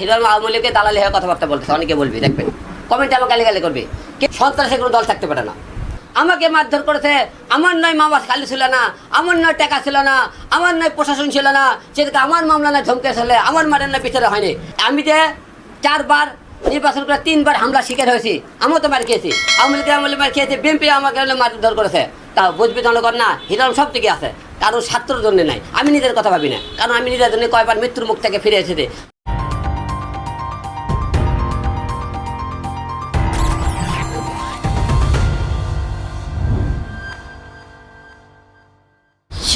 হিরোর আওয়ামী লীগকে দালালি হয়ে কথাবার্তা বলতেছে, অনেকে বলবি, দেখবেন। কমেন্টে আমাকে গালি করবি। কি? সন্ত্রাসে কোনো দল থাকতে পারে না। আমাকে মারধর করেছে, আমার নয় মামা খালি ছিল না, আমার নয় টাকা ছিল না, আমার নয় প্রশাসন ছিল না সেদিকে আমার মামলা নয় ধমকে ছিল আমার মারের নয় বিচারে হয়নি। আমি যে চারবার নির্বাচন করে তিনবার হামলা শিকার হয়েছি, আমিও তো মার খেয়েছি। আওয়ামী লীগের আমলে মার খেয়েছি, বিএনপি আমাকে মারধর করেছে। তা বুঝবি জনগণ না, হিরণ সব দিকে আছে। কারণ ছাত্রর জন্য নাই। আমি নিজের কথা ভাবি না, কারণ আমি নিজের জন্য কয়বার মৃত্যুর মুখ থেকে ফিরে এসেছি।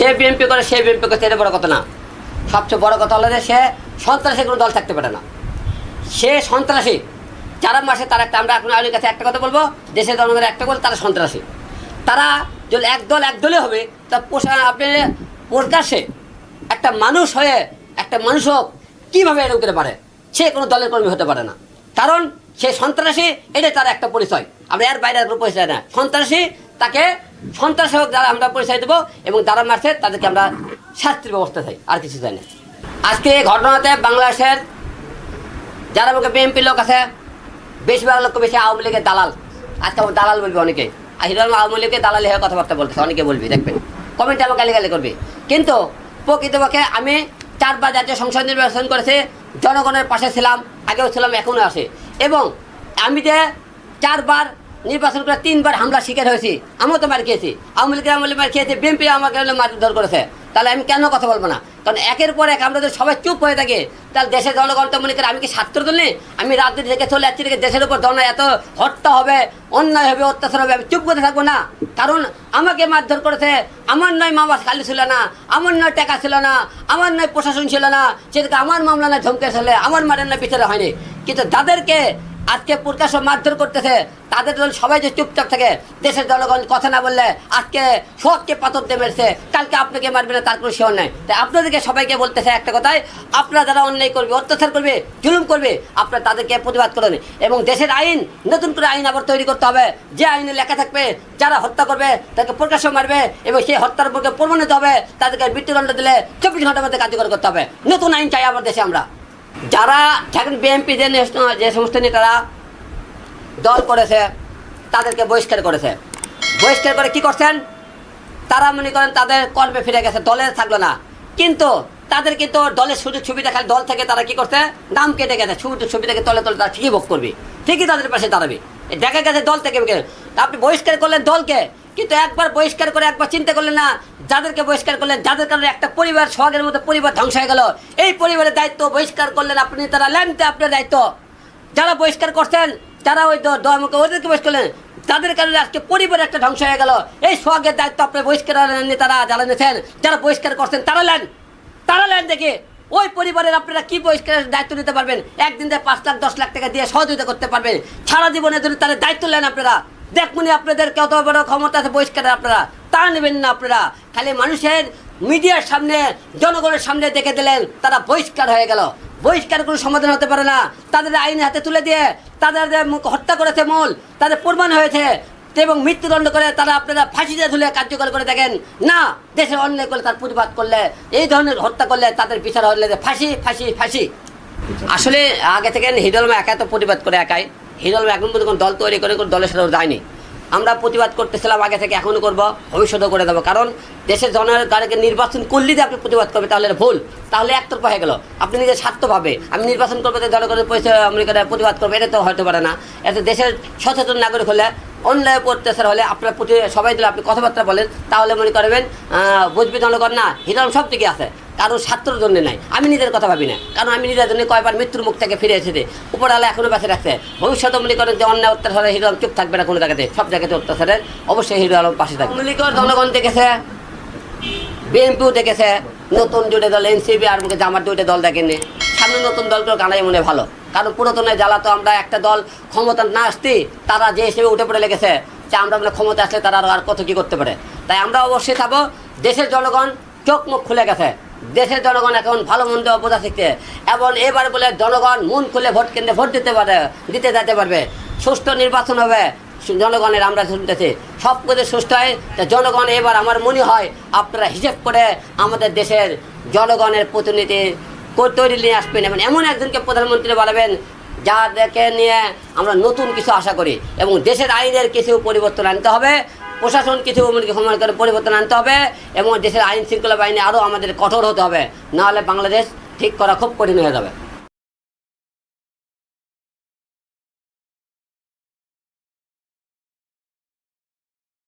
সে বিএনপি করে, সে বিএনপি করছে, এটা বড় কথা না। সবচেয়ে বড় কথা হলো যে সে সন্ত্রাসী কোনো দল থাকতে পারে না। সে সন্ত্রাসী, যারা মাসে তারা একটা, আমরা এখন আইনের কাছে একটা কথা বলব, দেশের জনগণের একটা বলে তারা সন্ত্রাসী। তারা যদি এক দল, এক দলে হবে, তা পোষা আপনি প্রকাশ্যে একটা মানুষ হয়ে, একটা মানুষ হোক, কীভাবে এরকম করে পারে? সে কোনো দলের কর্মী হতে পারে না। কারণ সে সন্ত্রাসী, এটাই তার একটা পরিচয়। আমরা এর বাইরে পরিচয় না সন্ত্রাসী তাকে সন্ত্রাসী হোক, যারা আমরা পরিচয় দেবো এবং যারা মারছে, তাদেরকে আমরা শাস্তির ব্যবস্থা চাই, আর কিছু চাই না। আজকে এই ঘটনাতে বাংলাদেশের যারা আমাকে বিএনপি লোক আছে, বেশিরভাগ লোক বেশি আওয়ামী লীগের দালাল। আজকে আমার দালাল বলবে অনেকে। আর হিরো আওয়ামী লীগের দালালি হয়ে কথাবার্তা বলতেছে, অনেকে বলবি, দেখবেন। কমেন্টে আমাকে গালি গালি করবে। কিন্তু প্রকৃতপক্ষে আমি চারবার জাতীয় সংসদ নির্বাচন করেছি, জনগণের পাশে ছিলাম, আগেও ছিলাম, এখনও আছে। এবং আমি যে চারবার নির্বাচন করে তিনবার হামলা শিকার হয়েছি। আমিও তো মার খেয়েছি। আওয়ামী লীগের আমলে মার খেয়েছি, বিএনপি আমাকে মারধর করেছে। তাহলে আমি কেন কথা বলব না? কারণ একের পর এক আমরা যদি সবাই চুপ হয়ে থাকি, তাহলে দেশের জনগণ তো মনে করে আমি কি ছাত্র দলে আমি রাজনীতি থেকে চলে যাচ্ছি থেকে দেশের উপর জন এত হত্যা হবে, অন্যায় হবে, অত্যাচার হবে, আমি চুপ করে থাকব না। কারণ আমাকে মারধর করেছে, আমার নয় মামা খালি ছিল না, আমার নয় টাকা ছিল না, আমার নয় প্রশাসন ছিল না সেদিকে আমার মামলা নয় ধমকে ছিল আমার মারের নয় বিচারে হয়নি। কিন্তু যাদেরকে আজকে প্রকাশ্য মারধর করতেছে, তাদের জন্য সবাই যে চুপচাপ থাকে, দেশের জনগণ কথা না বললে আজকে সবকে পাথর মেরেছে, কালকে আপনাকে মারবে না, তার কোনো শিওর নাই। তাই আপনাদেরকে সবাইকে বলতেছে একটা কথাই, আপনারা যারা অন্যায় করবে, অত্যাচার করবে, জুলুম করবে, আপনারা তাদেরকে প্রতিবাদ করেন। এবং দেশের আইন, নতুন করে আইন আবার তৈরি করতে হবে। যে আইনে লেখা থাকবে, যারা হত্যা করবে, তাকে প্রকাশ্য মারবে, এবং সেই হত্যার উপরকে প্রমাণিত হবে, তাদেরকে মৃত্যুদণ্ড দিলে চব্বিশ ঘণ্টার মধ্যে কার্যকর করতে হবে। নতুন আইন চাই আমার দেশে আমরা। যারা এখন বিএনপি যে যে সমস্ত নেতারা দল করেছে, তাদেরকে বহিষ্কার করেছে। বহিষ্কার করে কি করছেন? তারা মনে করেন তাদের কর্মে ফিরে গেছে, দলে থাকল না। কিন্তু তাদের কিন্তু দলের সুযোগ সুবিধা খালি দল থেকে তারা কি করছে? নাম কেটে গেছে, সুযোগ সুবিধাকে তলে তলে তারা ঠিকই ভোগ করবে। ঠিকই তাদের পাশে দাঁড়াবে। দেখা গেছে দল থেকে আপনি বহিষ্কার করলেন দলকে, কিন্তু একবার বহিষ্কার করে একবার চিন্তা করলেন না যাদেরকে বহিষ্কার করলেন, যাদের কারণে একটা পরিবার সোহাগের মতো পরিবার ধ্বংস হয়ে গেল। এই পরিবারের দায়িত্ব বহিষ্কার করলেন আপনি, তারা লেনতে আপনার দায়িত্ব। যারা বহিষ্কার করছেন, যারা ওই দমকে ওদেরকে বহিষ্কার করলেন তাদের কারণে আজকে পরিবার একটা ধ্বংস হয়ে গেল। এই সোহাগের দায়িত্ব আপনি বহিষ্কার নেতারা যারা নিয়েছেন, যারা বহিষ্কার করছেন, তারা নেন তারা নেন দেখে ওই পরিবারের আপনারা কি বহিষ্কারের দায়িত্ব নিতে পারবেন? একদিন দিয়ে পাঁচ লাখ, দশ লাখ টাকা দিয়ে সহযোগিতা করতে পারবেন। সারা জীবনের জন্য তাদের দায়িত্ব নেন আপনারা। দেখুন, আপনাদের কত বড় ক্ষমতা আছে বহিষ্কারের আপনারা। তা নেবেন না আপনারা। খালি মানুষের মিডিয়ার সামনে, জনগণের সামনে দেখে দিলেন, তারা বহিষ্কার হয়ে গেল। বহিষ্কার কোনো সমাধান হতে পারে না। তাদের আইনে হাতে তুলে দিয়ে, তাদের হত্যা করেছে মূল, তাদের প্রমাণ হয়েছে এবং মৃত্যুদণ্ড করে তারা আপনারা ফাঁসিতে ধুলে কার্যকর করে দেখেন। না, দেশের অন্যায় করলে তার প্রতিবাদ করলে, এই ধরনের হত্যা করলে তাদের বিচার হলে যে ফাঁসি ফাঁসি ফাঁসি। আসলে আগে থেকে হিরলমা একা তো প্রতিবাদ করে একাই। হিরলমা এখন পর্যন্ত কোনো দল তৈরি করে, কোনো দলের সাথে যায়নি। আমরা প্রতিবাদ করতেছিলাম, আগে থেকে এখনও করব, ভবিষ্যতেও করে দেবো। কারণ দেশের জনগণকে নির্বাচন করলে যে আপনি প্রতিবাদ করবে, তাহলে ভুল। তাহলে একতরফা হয়ে গেল। আপনি নিজের স্বার্থভাবে আমি নির্বাচন করব তো জনগণের পরিচয় আমি প্রতিবাদ করব, এটা তো হতে পারে না। এতে দেশের সচেতন নাগরিক হলে, অন্যায় অত্যাচার হলে আপনার প্রতি সবাই দিলে আপনি কথাবার্তা বলেন, তাহলে মনে করবেন বুঝবে জনগণ না, হিরণ সব থেকে আছে। কারণ ছাত্রর জন্য নাই। আমি নিজের কথা ভাবি না। কারণ আমি নিজের জন্য কয়বার মৃত্যুর মুখ থেকে ফিরে এসেছে। উপর আলো এখনও বেঁচে রাখছে ভবিষ্যতে মনে করেন যে অন্যায় অত্যাচারে হিরো আলম চুপ থাকবে না কোনো জায়গাতে। সব জায়গাতে অত্যাচারের অবশ্যই হিরো আলম পাশে থাকবে। লীগের জনগণ দেখেছে। বিএনপিও দেখেছে। নতুন দুটো দল এনসিপি আর মুখে জামার দুটো দল দেখেনি সামনে নতুন দলগুলো কানাই মনে হয় ভালো। কারণ পুরাতনে জ্বালা তো আমরা একটা দল ক্ষমতা না আসতে তারা যে হিসেবে উঠে পড়ে লেগেছে যে আমরা মানে ক্ষমতা আসলে তারা আরও আর কত কি করতে পারে। তাই আমরা অবশ্যই থাকব দেশের জনগণ চোখ মুখ খুলে গেছে। দেশের জনগণ এখন ভালো মন্দ বোঝা শিখছে। এবং এবার বলে জনগণ মন খুলে ভোট কেন্দ্রে ভোট দিতে পারে, দিতে যেতে পারবে। সুষ্ঠু নির্বাচন হবে, জনগণের আমরা শুনতেছি। সব কিছু সুস্থ হয় জনগণ এবার আমার মনে হয় আপনারা হিসেব করে আমাদের দেশের জনগণের প্রতিনিধি তৈরি নিয়ে আসবেন। এবং এমন একজনকে প্রধানমন্ত্রী বানাবেন যাদেরকে নিয়ে আমরা নতুন কিছু আশা করি। এবং দেশের আইনের কিছু পরিবর্তন আনতে হবে। প্রশাসন কিছু সময় করে পরিবর্তন আনতে হবে এবং দেশের আইন শৃঙ্খলা বাহিনী আরও আমাদের কঠোর হতে হবে। নাহলে বাংলাদেশ ঠিক করা খুব কঠিন হয়ে যাবে।